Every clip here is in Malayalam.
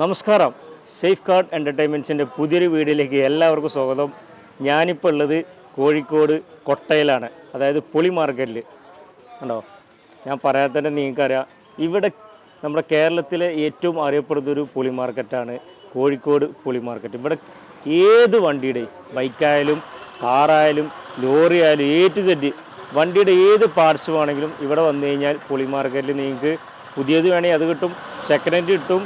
നമസ്കാരം. സേഫ് ഗാർഡ് എന്റർടൈൻമെന്റ്സിന്റെ പുതിയൊരു വീഡിയോയിലേക്ക് എല്ലാവർക്കും സ്വാഗതം. ഞാനിപ്പോൾ ഉള്ളത് കോഴിക്കോട് കൊട്ടയിലാണ് അതായത് പുളി മാർക്കറ്റിൽ കണ്ടോ? ഞാൻ പറയാതെ തന്നെ നിങ്ങൾക്കറിയാം. ഇവിടെ നമ്മുടെ കേരളത്തിലെ ഏറ്റവും അറിയപ്പെടുന്ന ഒരു പുളി മാർക്കറ്റാണ് കോഴിക്കോട് പുളി മാർക്കറ്റ്. ഇവിടെ ഏത് വണ്ടിയുടെയും ബൈക്കായാലും കാറായാലും ലോറി ആയാലും ഏ ടു സെറ്റ് വണ്ടിയുടെ ഏത് പാർട്സ് വേണമെങ്കിലും ഇവിടെ വന്നു കഴിഞ്ഞാൽ പുളി മാർക്കറ്റിൽ നിങ്ങൾക്ക് പുതിയത് വേണമെങ്കിൽ അത് കിട്ടും സെക്കൻഡ് ഹാൻഡ് കിട്ടും.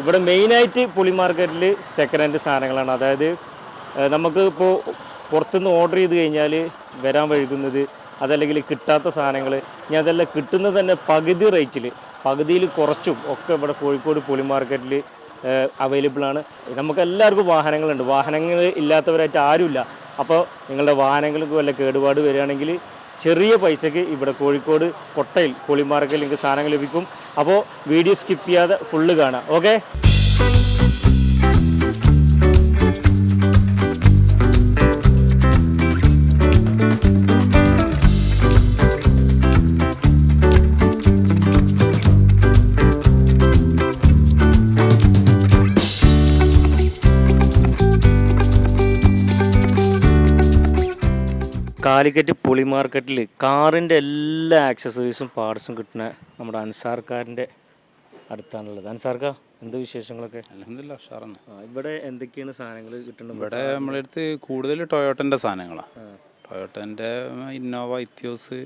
ഇവിടെ മെയിനായിട്ട് പുളി മാർക്കറ്റിൽ സെക്കൻഡ് ഹാൻഡ് സാധനങ്ങളാണ്. അതായത് നമുക്ക് ഇപ്പോൾ പുറത്തുനിന്ന് ഓർഡർ ചെയ്ത് കഴിഞ്ഞാൽ വരാൻ വഴുകുന്നത് അതല്ലെങ്കിൽ കിട്ടാത്ത സാധനങ്ങൾ. ഇനി അതെല്ലാം കിട്ടുന്നത് തന്നെ പകുതി റേറ്റിൽ പകുതിയിൽ കുറച്ചും ഒക്കെ ഇവിടെ കോഴിക്കോട് പുളി മാർക്കറ്റിൽ അവൈലബിൾ ആണ്. നമുക്ക് എല്ലാവർക്കും വാഹനങ്ങളുണ്ട്. വാഹനങ്ങൾ ഇല്ലാത്തവരായിട്ട് ആരുമില്ല. അപ്പോൾ നിങ്ങളുടെ വാഹനങ്ങൾക്ക് വല്ല കേടുപാട് വരികയാണെങ്കിൽ ചെറിയ പൈസയ്ക്ക് ഇവിടെ കോഴിക്കോട് കൊട്ടയിൽ കോളിമാർക്കിൽ നിങ്ങൾക്ക് സാധനങ്ങൾ ലഭിക്കും. അപ്പോൾ വീഡിയോ സ്കിപ്പ് ചെയ്യാതെ ഫുള്ള് കാണാം ഓക്കെ കാലിക്കറ്റ് പുളി മാർക്കറ്റിൽ കാറിന്റെ എല്ലാ ആക്സസറീസും പാർട്സും കിട്ടുന്ന നമ്മുടെ അൻസാർക്കാരന്റെ അടുത്താണുള്ളത്. അൻസാർക്ക എന്ത് വിശേഷങ്ങളൊക്കെ? അലഹമില്ല ഉഷാറാണ്. ഇവിടെ എന്തൊക്കെയാണ് സാധനങ്ങൾ കിട്ടുന്നത് ഇവിടെ നമ്മുടെ അടുത്ത് കൂടുതൽ ടൊയോട്ടന്റെ സാധനങ്ങളാണ് ടൊയോട്ടന്റെ ഇന്നോവ ഇത്യോസ്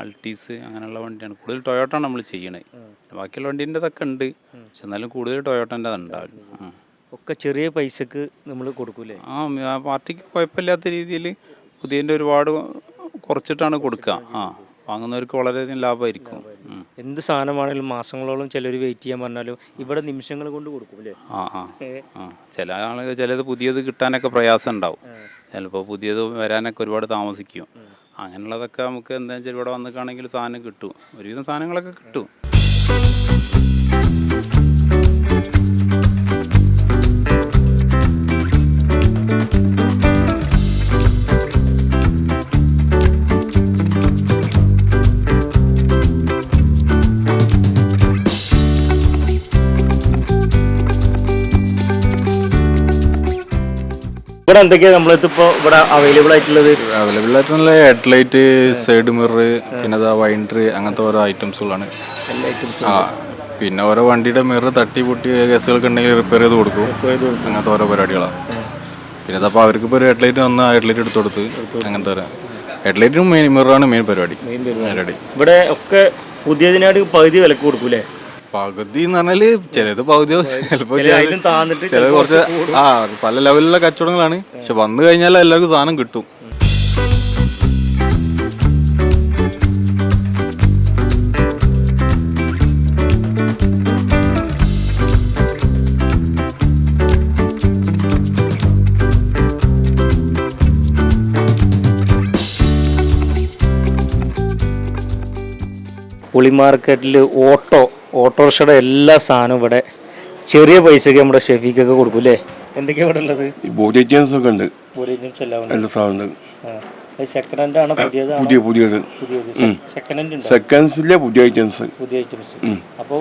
അൾട്ടീസ് അങ്ങനെയുള്ള വണ്ടിയാണ്. കൂടുതൽ ടൊയോട്ടാണ് നമ്മൾ ചെയ്യണത് ബാക്കിയുള്ള വണ്ടീന്റെതൊക്കെ ഉണ്ട്. പക്ഷെ എന്നാലും കൂടുതൽ ടൊയോട്ടന്റെ ഉണ്ടാവില്ല ഒക്കെ ചെറിയ പൈസക്ക് നമ്മൾ കൊടുക്കൂലേ ആ പാർട്ടിക്ക് കുഴപ്പമില്ലാത്ത രീതിയിൽ പുതിയതിന്റെ ഒരുപാട് കുറച്ചിട്ടാണ് കൊടുക്കുക. ആ വാങ്ങുന്നവർക്ക് വളരെയധികം ലാഭമായിരിക്കും. എന്ത് സാധനമാണെങ്കിലും മാസങ്ങളോളം ചിലർ വെയിറ്റ് ചെയ്യാൻ പറഞ്ഞാലും ഇവിടെ നിമിഷങ്ങൾ കൊണ്ട് കൊടുക്കും അല്ലേ? ആ ആ. ആ ചില ആളുകൾ ചിലത് പുതിയത് കിട്ടാനൊക്കെ പ്രയാസം ഉണ്ടാവും. ചിലപ്പോൾ പുതിയത് വരാനൊക്കെ ഒരുപാട് താമസിക്കും. അങ്ങനെയുള്ളതൊക്കെ നമുക്ക് എന്താ വെച്ചാൽ ഇവിടെ വന്നിക്കാണെങ്കിൽ സാധനം കിട്ടും. ഒരുവിധം സാധനങ്ങളൊക്കെ കിട്ടും. ഇവിടെ എന്തൊക്കെയാ നമ്മളിപ്പോൾ ഇവിടെ അവൈലബിൾ ആയിട്ടുള്ളത്? അവൈലബിൾ ആയിട്ടുള്ള ഹെഡ് ലൈറ്റ് സൈഡ് മിറർ പിന്നെ അതാ വൈൻഡർ അങ്ങനത്തെ ഓരോ ഐറ്റംസുകളാണ് ആ പിന്നെ ഓരോ വണ്ടിയുടെ മിറർ തട്ടി പൊട്ടി കേസുകൾക്ക് ഉണ്ടെങ്കിൽ റിപ്പയർ ചെയ്ത് കൊടുക്കും. അങ്ങനത്തെ ഓരോ പരിപാടികളാണ് പിന്നെ അതപ്പോൾ അവർക്ക് ഇപ്പോൾ ഒരു ഹെഡ് ലൈറ്റ് വന്ന് ഹെഡ് ലൈറ്റ് എടുത്ത് കൊടുത്ത് അങ്ങനത്തെ ഓരോ. ഹെഡ് ലൈറ്റും മെയിൻ മിററാണ് മെയിൻ പരിപാടി പരിപാടി. ഇവിടെ ഒക്കെ പുതിയതിനായിട്ട് പകുതി വിലക്ക് കൊടുക്കൂലേ പകുതി എന്ന് പറഞ്ഞാൽ ചിലത് പകുതി. ചിലത് കുറച്ച് ആ പല ലെവലിലുള്ള കച്ചവടങ്ങളാണ്. പക്ഷെ വന്നു കഴിഞ്ഞാൽ എല്ലാവർക്കും സാധനം കിട്ടും. പുളി മാർക്കറ്റിൽ ഓട്ടോ ഓട്ടോറിക്ഷയുടെ എല്ലാ സാധനവും ഇവിടെ ചെറിയ പൈസക്ക് നമ്മുടെ ഷെഫീക്കൊക്കെ കൊടുക്കും അല്ലേ എന്തൊക്കെയാണ് ഇവിടെ ഉള്ളത്? ബോഡി ഐറ്റംസ് ഒക്കെ ഉണ്ട്. ബോഡി ഐറ്റംസ് എല്ലാം ഉണ്ട്. എല്ലാ സാധനം സെക്കൻഡ് ഹാൻഡ് ആണോ പുതിയതാണോ? പുതിയ പുതിയത്. പുതിയത്. സെക്കൻഡ് ഹാൻഡ് ഉണ്ടോ? സെക്കൻഡ്സിലെ പുതിയ ഐറ്റംസ് പുതിയ ഐറ്റംസ് അപ്പോൾ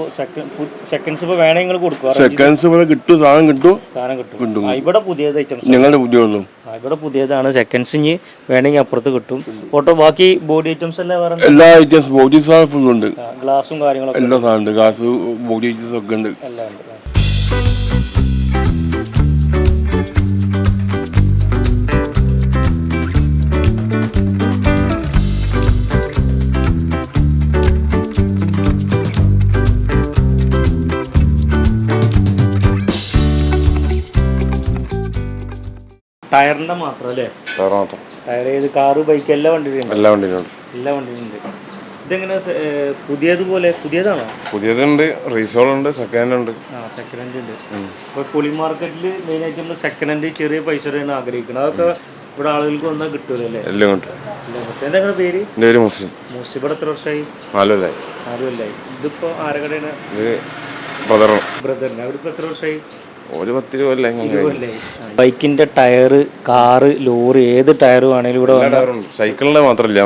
സെക്കൻഡ്സ് ഇപ്പോൾ വേണമെങ്കിൽ നിങ്ങൾ കൊടുക്കുക സെക്കൻഡ്സ് ഇവിടെ കിട്ടും സാധനം കിട്ടും. സാധനം കിട്ടും. കിട്ടും. ആ, ഇവിടെ പുതിയത് ഐറ്റംസ് ഞങ്ങളുടെ പുതിയ ഉള്ളൂ ഇവിടെ പുതിയതാണ്. സെക്കൻഡ്സ് ഇനി വേണമെങ്കിൽ അപ്പുറത്ത് കിട്ടും. ഓട്ടോ ബാക്കി ബോഡി ഐറ്റംസ് എല്ലാം വേറെ എല്ലാ ഐറ്റംസ് ബോഡി സാധനം ഫുൾ ഉണ്ട്. ഗ്ലാസും കാര്യങ്ങളൊക്കെ എല്ലാ സാധനം ഉണ്ട് ഗ്ലാസ് ബോഡി ഐറ്റംസ് ഒക്കെ ഉണ്ട്. എല്ലാം ഉണ്ട്. ടയറിന്റെ മാത്രം അല്ലേ? ടയർ മാത്രം. ടയർ ഏത്? കാറ് ബൈക്ക് എല്ലാ വണ്ടിയിലും എല്ലാ വണ്ടിയിലുണ്ട്. എല്ലാ വണ്ടിയിലുണ്ട്. ഇതെങ്ങനെ പുതിയതുപോലെ പുതിയതാണോ? പുതിയതുണ്ട് റീസോൾ ഉണ്ട് സെക്കൻഡ് ഹാൻഡ് ഉണ്ട്. ആ സെക്കൻഡ് ഹാൻഡ് ഉണ്ട്. ഇപ്പൊ പുളി മാർക്കറ്റിൽ മെയിൻ ആയിട്ട് നമ്മൾ സെക്കൻഡ് ഹാൻഡ് ചെറിയ പൈസയാണ് ആഗ്രഹിക്കുന്നത് അതൊക്കെ ഇവിടെ ആളുകൾക്ക് വന്നാൽ കിട്ടുമല്ലോ അല്ലേ? എല്ലാം ഉണ്ട് എന്താ നിങ്ങളുടെ പേര്? എന്റെ പേര് മുസ്ലിം മൂസി ഇവിടെ എത്ര വർഷമായി? നാലല്ലേ ആരും അല്ലായി ഇതിപ്പോ ആരകടയാണ് ഇത് ബ്രദർ ബ്രദറിന്. അവിടെ എത്ര വർഷമായി? ഒരു പത്ത് കൊല്ലം ബൈക്കിന്റെ ടയർ കാറ് ലോറി ഏത് ടയർ വേണേലും ഇവിടെ സൈക്കിളിന്റെ മാത്രമല്ല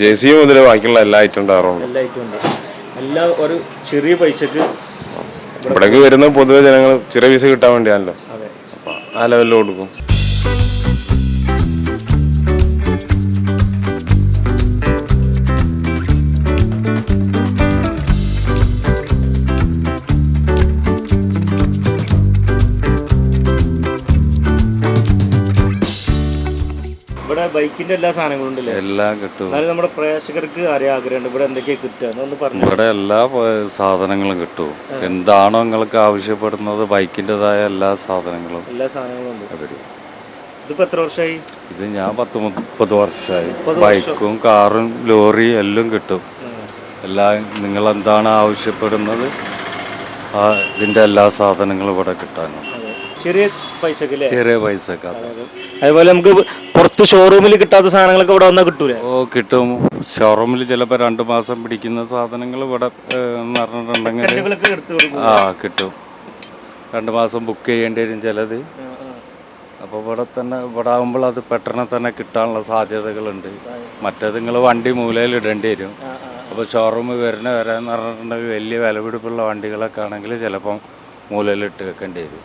ജെ സി മുതൽ ബാക്കിയുള്ള എല്ലാ ഐറ്റം ടയറും എല്ലാ ഐറ്റം ഉണ്ട്. എല്ലാ ഒരു ചെറിയ പൈസക്ക് ഇവിടേക്ക് വരുന്ന പൊതുവെ ജനങ്ങൾ ചെറിയ പൈസ കിട്ടാൻ വേണ്ടിയാണല്ലോ. അതെ. ആ ലെവലിൽ കൊടുക്കും ബൈക്കിന്റെ എല്ലാ സാധനങ്ങളും ഉണ്ടല്ലേ? എല്ലാം കിട്ടും. എന്നാലും നമ്മുടെ പ്രേക്ഷകർക്ക് അറിയാൻ ആഗ്രഹമുണ്ട്. ഇവിടെ എന്തൊക്കെയാ കിട്ടുക? പറഞ്ഞു. ഇവിടെ എല്ലാ സാധനങ്ങളും കിട്ടും. എന്താണോ നിങ്ങൾക്ക് ആവശ്യപ്പെടുന്നത് ബൈക്കിന്റെതായ എല്ലാ സാധനങ്ങളും എല്ലാ സാധനങ്ങളും ഉണ്ട്. ഇതിപ്പോ എത്ര വർഷമായി? ഇത് ഞാൻ പത്ത് മുപ്പത് വർഷമായി. ബൈക്കും കാറും ലോറി എല്ലാം കിട്ടും. എല്ലാം നിങ്ങൾ എന്താണ് ആവശ്യപ്പെടുന്നത്? ആ ഇതിന്റെ എല്ലാ സാധനങ്ങളും ഇവിടെ കിട്ടാനുണ്ട് ചെറിയ പൈസക്ക് അല്ലേ ചെറിയ പൈസക്ക് അതുപോലെ നമുക്ക് പുറത്ത് ഷോറൂമിൽ കിട്ടാത്ത സാധനങ്ങളൊക്കെ ഇവിടെ വന്നാൽ കിട്ടൂലേ? ഓ കിട്ടും. ഷോറൂമിൽ ചിലപ്പോൾ രണ്ട് മാസം പിടിക്കുന്ന സാധനങ്ങൾ ഇവിടെ എന്ന് പറഞ്ഞിട്ടുണ്ടെങ്കിൽ ആ കിട്ടും. രണ്ട് മാസം ബുക്ക് ചെയ്യേണ്ടി വരും ചിലത്. അപ്പോൾ ഇവിടെ തന്നെ ഇവിടെ ആകുമ്പോൾ അത് പെട്ടെന്ന് തന്നെ കിട്ടാനുള്ള സാധ്യതകളുണ്ട്. മറ്റേത് നിങ്ങൾ വണ്ടി മൂലയിൽ ഇടേണ്ടി വരും. അപ്പോൾ ഷോറൂമിൽ വരുന്ന വരാന്ന് പറഞ്ഞിട്ടുണ്ടെങ്കിൽ വലിയ വിലപിടിപ്പുള്ള വണ്ടികളൊക്കെ ആണെങ്കിൽ ചിലപ്പം മൂലയിൽ ഇട്ട് വെക്കേണ്ടി വരും.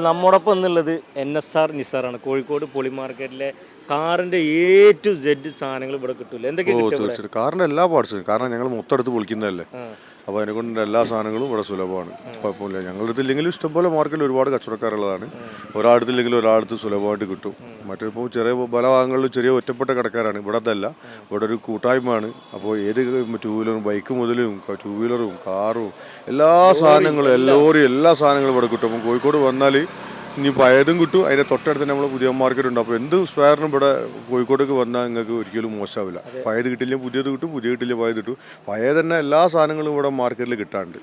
അപ്പോൾ നമ്മോടൊപ്പം എന്നുള്ളത് എൻ എസ് ആർ നിസാറാണ് കോഴിക്കോട് പൊളി മാർക്കറ്റിലെ കാറിന്റെ എ ടു സെഡ് സാധനങ്ങൾ ഇവിടെ കിട്ടൂല എന്തൊക്കെ കാറിന്റെ എല്ലാ പാർട്സും കാരണം ഞങ്ങൾ മൊത്തം എടുത്ത് പൊളിക്കുന്നതല്ലേ? അപ്പോൾ അതിനെ കൊണ്ട് എല്ലാ സാധനങ്ങളും ഇവിടെ സുലഭമാണ്. കുഴപ്പമില്ല. ഞങ്ങളുടെ അടുത്തില്ലെങ്കിലും ഇഷ്ടംപോലെ മാർക്കറ്റിൽ ഒരുപാട് കച്ചവടക്കാരുള്ളതാണ്. ഒരാളടുത്തില്ലെങ്കിലും ഒരാളടുത്ത് സുലഭമായിട്ട് കിട്ടും. മറ്റിപ്പോൾ ചെറിയ പല ഭാഗങ്ങളിലും ചെറിയ ഒറ്റപ്പെട്ട കടക്കാരാണ്. ഇവിടെ അതല്ല ഇവിടെ ഒരു കൂട്ടായ്മയാണ്. അപ്പോൾ ഏത് ടൂ വീലറും ബൈക്ക് മുതലും ടൂ വീലറും കാറും എല്ലാ സാധനങ്ങളും ലോറി എല്ലാ സാധനങ്ങളും ഇവിടെ കിട്ടും. അപ്പം കോഴിക്കോട് വന്നാൽ ഇനി പഴയതും കിട്ടും. അതിന്റെ തൊട്ടടുത്ത് നമ്മൾ പുതിയ മാർക്കറ്റ് ഉണ്ട്. അപ്പോൾ എന്ത് സ്പെയറിനും ഇവിടെ കോഴിക്കോടേക്ക് വന്നാൽ നിങ്ങൾക്ക് ഒരിക്കലും മോശമാവില്ല പഴയത് കിട്ടില്ല പുതിയത് കിട്ടും പുതിയ കിട്ടില്ല പഴയത് കിട്ടും. പഴയ തന്നെ എല്ലാ സാധനങ്ങളും ഇവിടെ മാർക്കറ്റിൽ കിട്ടാണ്ട്.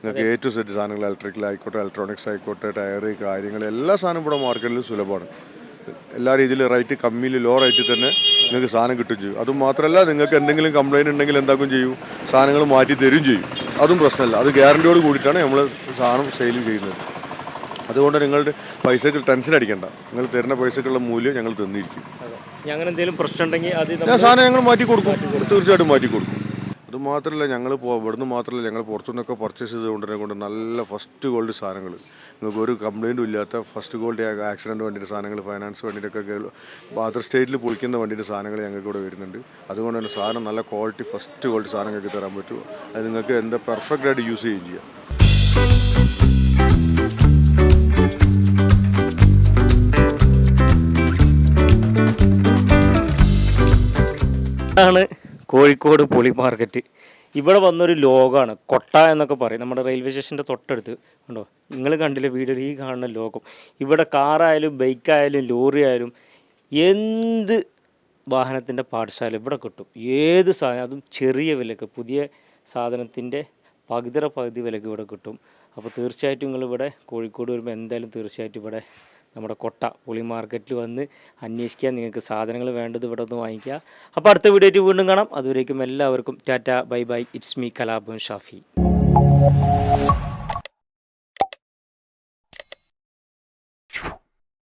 നിങ്ങൾക്ക് എ ടു സെറ്റ് സാധനങ്ങൾ ഇലക്ട്രിക്കൽ ആയിക്കോട്ടെ ഇലക്ട്രോണിക്സ് ആയിക്കോട്ടെ ടയർ കാര്യങ്ങൾ എല്ലാ സാധനവും ഇവിടെ മാർക്കറ്റിൽ സുലഭമാണ്. എല്ലാ രീതിയിലും റേറ്റ് കമ്മിയിൽ ലോ റേറ്റിൽ തന്നെ നിങ്ങൾക്ക് സാധനം കിട്ടും ചെയ്യും. അതും മാത്രമല്ല നിങ്ങൾക്ക് എന്തെങ്കിലും കംപ്ലൈന്റ് ഉണ്ടെങ്കിൽ എന്താക്കും ചെയ്യും? സാധനങ്ങൾ മാറ്റി തരും ചെയ്യും. അതും പ്രശ്നമല്ല അത് ഗ്യാരണ്ടിയോട് കൂടിയിട്ടാണ് നമ്മൾ സാധനം സെയിൽ ചെയ്യുന്നത്. അതുകൊണ്ട് നിങ്ങളുടെ പൈസക്ക് ടെൻഷൻ അടിക്കണ്ട. നിങ്ങൾ തരുന്ന പൈസക്കുള്ള മൂല്യം ഞങ്ങൾ തന്നിരിക്കും. ഞങ്ങൾ എന്തെങ്കിലും പ്രശ്നം ഉണ്ടെങ്കിൽ അത് ഞാൻ സാധനം ഞങ്ങൾ മാറ്റി കൊടുക്കും. തീർച്ചയായിട്ടും മാറ്റി കൊടുക്കും. അത് മാത്രമല്ല ഞങ്ങൾ ഇവിടുന്ന് മാത്രമല്ല ഞങ്ങൾ പുറത്തുനിന്നൊക്കെ പർച്ചേസ് ചെയ്ത് കൊണ്ടുവരുന്നത് കൊണ്ട് നല്ല ഫസ്റ്റ് ഗോൾഡ് സാധനങ്ങൾ. നിങ്ങൾക്ക് ഒരു കംപ്ലൈന്റും ഇല്ലാത്ത ഫസ്റ്റ് ഗോൾഡ് ആക്സിഡന്റ് വണ്ടിയുടെ സാധനങ്ങൾ ഫൈനാൻസ് വണ്ടിയിട്ടൊക്കെ അതർ സ്റ്റേറ്റിൽ പൊളിക്കുന്ന വണ്ടിയുടെ സാധനങ്ങൾ ഞങ്ങൾക്ക് ഇവിടെ വരുന്നുണ്ട്. അതുകൊണ്ട് തന്നെ സാധനം നല്ല ക്വാളിറ്റി ഫസ്റ്റ് ഗോൾഡ് സാധനം നിങ്ങൾക്ക് തരാൻ പറ്റുമോ അത് നിങ്ങൾക്ക് എന്താ പെർഫെക്റ്റ് ആയിട്ട് യൂസ് ചെയ്യുകയും ചെയ്യാം. കോഴിക്കോട് പൊളി മാർക്കറ്റ് ഇവിടെ വന്നൊരു ലോകമാണ് കൊട്ട എന്നൊക്കെ പറയും. നമ്മുടെ റെയിൽവേ സ്റ്റേഷന്റെ തൊട്ടടുത്ത്. ഉണ്ടോ നിങ്ങൾ കണ്ടില്ല വീഡിയോയിൽ ഈ കാണുന്ന ലോകം. ഇവിടെ കാറായാലും ബൈക്കായാലും ലോറി ആയാലും എന്ത് വാഹനത്തിന്റെ പാഠശാല ഇവിടെ കിട്ടും. ഏത് സാധനം അതും ചെറിയ വിലക്ക് പുതിയ സാധനത്തിന്റെ പകുതിര പകുതി വിലക്ക് ഇവിടെ കിട്ടും. അപ്പോൾ തീർച്ചയായിട്ടും നിങ്ങൾ ഇവിടെ കോഴിക്കോട് വരുമ്പോൾ എന്തായാലും തീർച്ചയായിട്ടും ഇവിടെ നമ്മുടെ കൊട്ട പുളി മാർക്കറ്റിൽ വന്ന് അന്വേഷിക്കുക നിങ്ങൾക്ക് സാധനങ്ങൾ വേണ്ടത് ഇവിടെ ഒന്ന് വാങ്ങിക്കുക. അപ്പോൾ അടുത്ത വീഡിയോ വീണ്ടും കാണാം. അതുവരേക്കും എല്ലാവർക്കും tata bye bye. It's me കലാബും Shafi.